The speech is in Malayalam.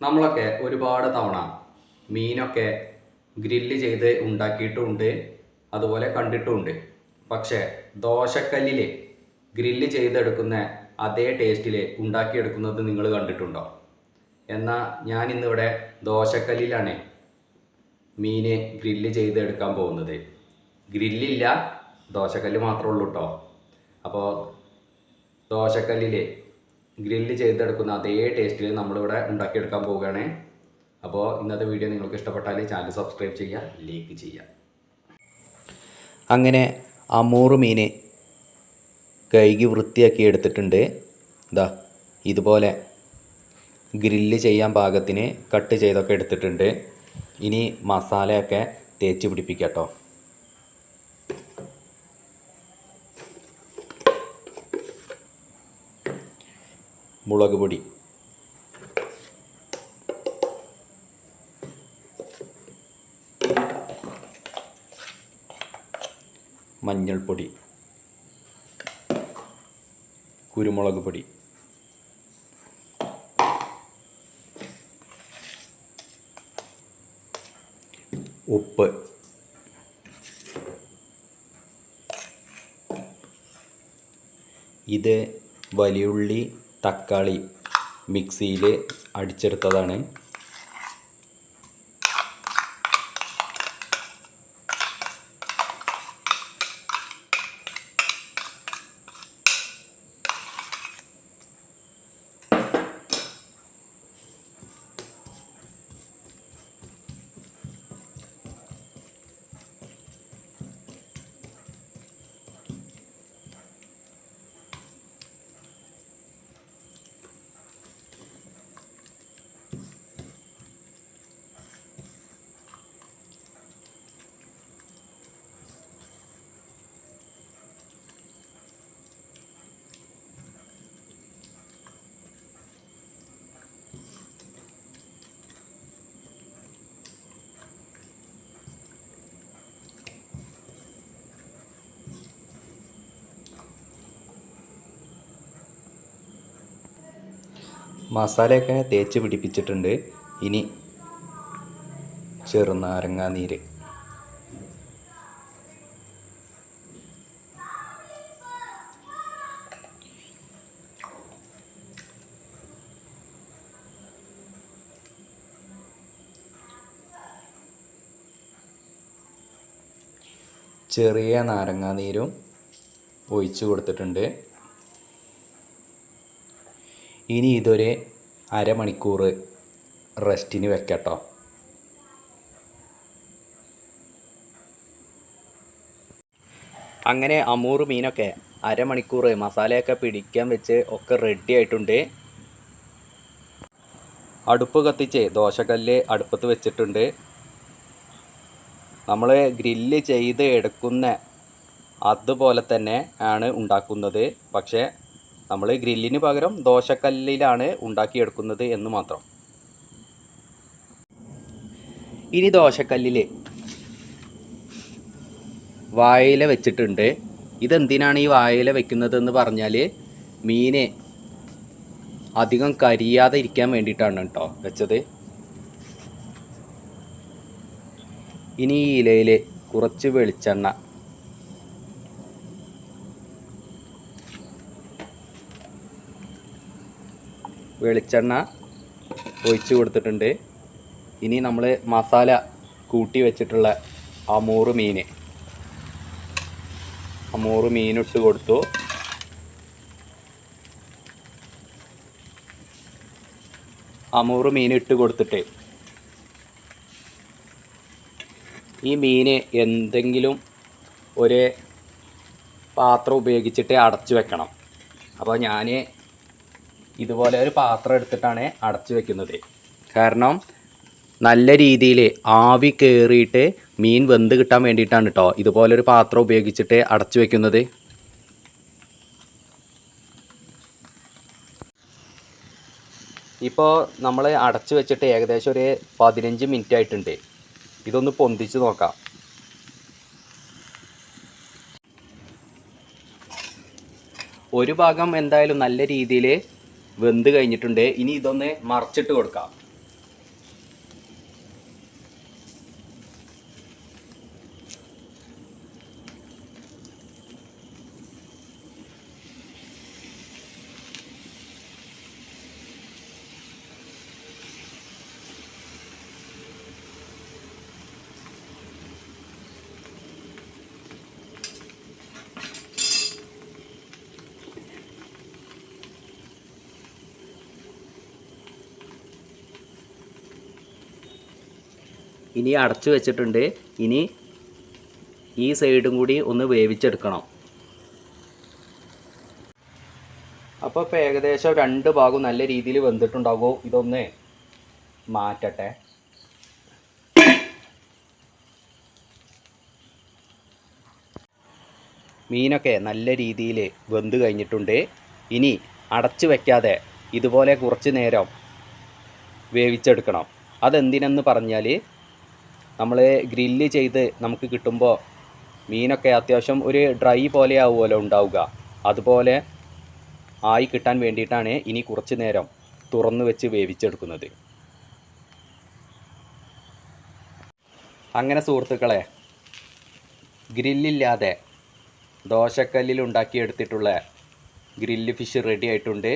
നമ്മളൊക്കെ ഒരുപാട് തവണ മീനൊക്കെ ഗ്രില്ല് ചെയ്ത് ഉണ്ടാക്കിയിട്ടുമുണ്ട് അതുപോലെ കണ്ടിട്ടുമുണ്ട് പക്ഷേ ദോശക്കല്ലിൽ ഗ്രില്ല് ചെയ്തെടുക്കുന്ന അതേ ടേസ്റ്റിൽ ഉണ്ടാക്കിയെടുക്കുന്നത് നിങ്ങൾ കണ്ടിട്ടുണ്ടോ? എന്നാൽ ഞാൻ ഇന്നിവിടെ ദോശക്കല്ലിലാണ് മീന് ഗ്രില്ല് ചെയ്തെടുക്കാൻ പോകുന്നത്. ഗ്രില്ലില്ല ദോശക്കല്ല് മാത്രമേ ഉള്ളൂ കേട്ടോ അപ്പോൾ ദോശക്കല്ലിൽ ഗ്രില്ല് ചെയ്തെടുക്കുന്ന അതേ ടേസ്റ്റിൽ നമ്മളിവിടെ ഉണ്ടാക്കിയെടുക്കാൻ പോവുകയാണ്. അപ്പോൾ ഇന്നത്തെ വീഡിയോ നിങ്ങൾക്ക് ഇഷ്ടപ്പെട്ടാൽ ചാനൽ സബ്സ്ക്രൈബ് ചെയ്യുക ലൈക്ക് ചെയ്യുക. അങ്ങനെ അമൂറ് മീൻ കഴുകി വൃത്തിയാക്കി എടുത്തിട്ടുണ്ട്. ഇതാ ഇതുപോലെ ഗ്രില്ല് ചെയ്യാൻ പാകത്തിന് കട്ട് ചെയ്തൊക്കെ എടുത്തിട്ടുണ്ട്. ഇനി മസാലയൊക്കെ തേച്ച് പിടിപ്പിക്കാം കേട്ടോ മുളക് പൊടി. മഞ്ഞൾപ്പൊടി. കുരുമുളക് പൊടി. ഉപ്പ്. ഇത് വലിയുള്ളി തക്കാളി മിക്സിയിൽ അടിച്ചെടുത്തതാണ്. മസാലയൊക്കെ തേച്ച് പിടിപ്പിച്ചിട്ടുണ്ട്. ഇനി ചെറുനാരങ്ങ നീര്. ചെറിയ നാരങ്ങാനീരും ഒഴിച്ചു കൊടുത്തിട്ടുണ്ട്. ഇനി ഇതൊരു അരമണിക്കൂർ റെസ്റ്റിന് വെക്കട്ടോ. അങ്ങനെ അമൂറ് മീനൊക്കെ അരമണിക്കൂർ മസാലയൊക്കെ പിടിക്കാൻ വെച്ച് ഒക്കെ റെഡി ആയിട്ടുണ്ട്. അടുപ്പ് കത്തിച്ച് ദോശക്കല്ല് അടുപ്പത്ത് വെച്ചിട്ടുണ്ട്. നമ്മൾ ഗ്രില്ല് ചെയ്ത് എടുക്കുന്ന അതുപോലെ തന്നെ ആണ് ഉണ്ടാക്കുന്നത്. പക്ഷേ നമ്മൾ ഗ്രില്ലിന് പകരം ദോശക്കല്ലിലാണ് ഉണ്ടാക്കിയെടുക്കുന്നത് എന്ന് മാത്രം. ഇനി ദോശക്കല്ലിൽ വായില വെച്ചിട്ടുണ്ട്. ഇതെന്തിനാണ് ഈ വായില വെക്കുന്നതെന്ന് പറഞ്ഞാൽ മീന് അധികം കരിയാതെ ഇരിക്കാൻ വേണ്ടിയിട്ടാണ് കേട്ടോ വെച്ചത്. ഇനി ഈ ഇലയിൽ കുറച്ച് വെളിച്ചെണ്ണ വെളിച്ചെണ്ണ ഒഴിച്ച് കൊടുത്തിട്ടുണ്ട്. ഇനി നമ്മൾ മസാല കൂട്ടി വെച്ചിട്ടുള്ള അമൂറ് മീൻ അമൂറ് മീനിട്ട് കൊടുത്തു. അമൂറ് മീൻ ഇട്ട് കൊടുത്തിട്ട് ഈ മീന് എന്തെങ്കിലും ഒരു പാത്രം ഉപയോഗിച്ചിട്ട് അടച്ചു വെക്കണം. അപ്പോൾ ഞാൻ ഇതുപോലെ ഒരു പാത്രം എടുത്തിട്ടാണ് അടച്ചു വെക്കുന്നത്. കാരണം നല്ല രീതിയിൽ ആവി കയറിയിട്ട് മീൻ വെന്ത് കിട്ടാൻ വേണ്ടിയിട്ടാണ് കേട്ടോ ഇതുപോലൊരു പാത്രം ഉപയോഗിച്ചിട്ട് അടച്ചു വെക്കുന്നത്. ഇപ്പോൾ നമ്മൾ അടച്ചു വെച്ചിട്ട് ഏകദേശം ഒരു പതിനഞ്ച് മിനിറ്റ് ആയിട്ടുണ്ട്. ഇതൊന്ന് പൊന്തിച്ച് നോക്കാം. ഒരു ഭാഗം എന്തായാലും നല്ല രീതിയിൽ വെന്ത് കഴിഞ്ഞിട്ടുണ്ട്. ഇനി ഇതൊന്ന് മറച്ചിട്ട് കൊടുക്കാം. ഇനി അടച്ചു വെച്ചിട്ടുണ്ട്. ഇനി ഈ സൈഡും കൂടി ഒന്ന് വേവിച്ചെടുക്കണം. അപ്പോൾ ഇപ്പോൾ ഏകദേശം രണ്ട് ഭാഗവും നല്ല രീതിയിൽ വെന്തിട്ടുണ്ടാകുമോ ഇതൊന്ന് മാറ്റട്ടെ. മീനൊക്കെ നല്ല രീതിയിൽ വെന്ത് കഴിഞ്ഞിട്ടുണ്ട്. ഇനി അടച്ചു വയ്ക്കാതെ ഇതുപോലെ കുറച്ച് നേരം വേവിച്ചെടുക്കണം. അതെന്തിനെന്ന് പറഞ്ഞാൽ നമ്മൾ ഗ്രില്ല് ചെയ്ത് നമുക്ക് കിട്ടുമ്പോൾ മീനൊക്കെ അത്യാവശ്യം ഒരു ഡ്രൈ പോലെ ആവുമല്ലോ ഉണ്ടാവുക. അതുപോലെ ആയി കിട്ടാൻ വേണ്ടിയിട്ടാണ് ഇനി കുറച്ച് നേരം തുറന്നു വെച്ച് വേവിച്ചെടുക്കുന്നത്. അങ്ങനെ സുഹൃത്തുക്കളെ ഗ്രില്ലില്ലാതെ ദോശക്കല്ലിൽ ഉണ്ടാക്കിയെടുത്തിട്ടുള്ള ഗ്രില്ല് ഫിഷ് റെഡി ആയിട്ടുണ്ട്.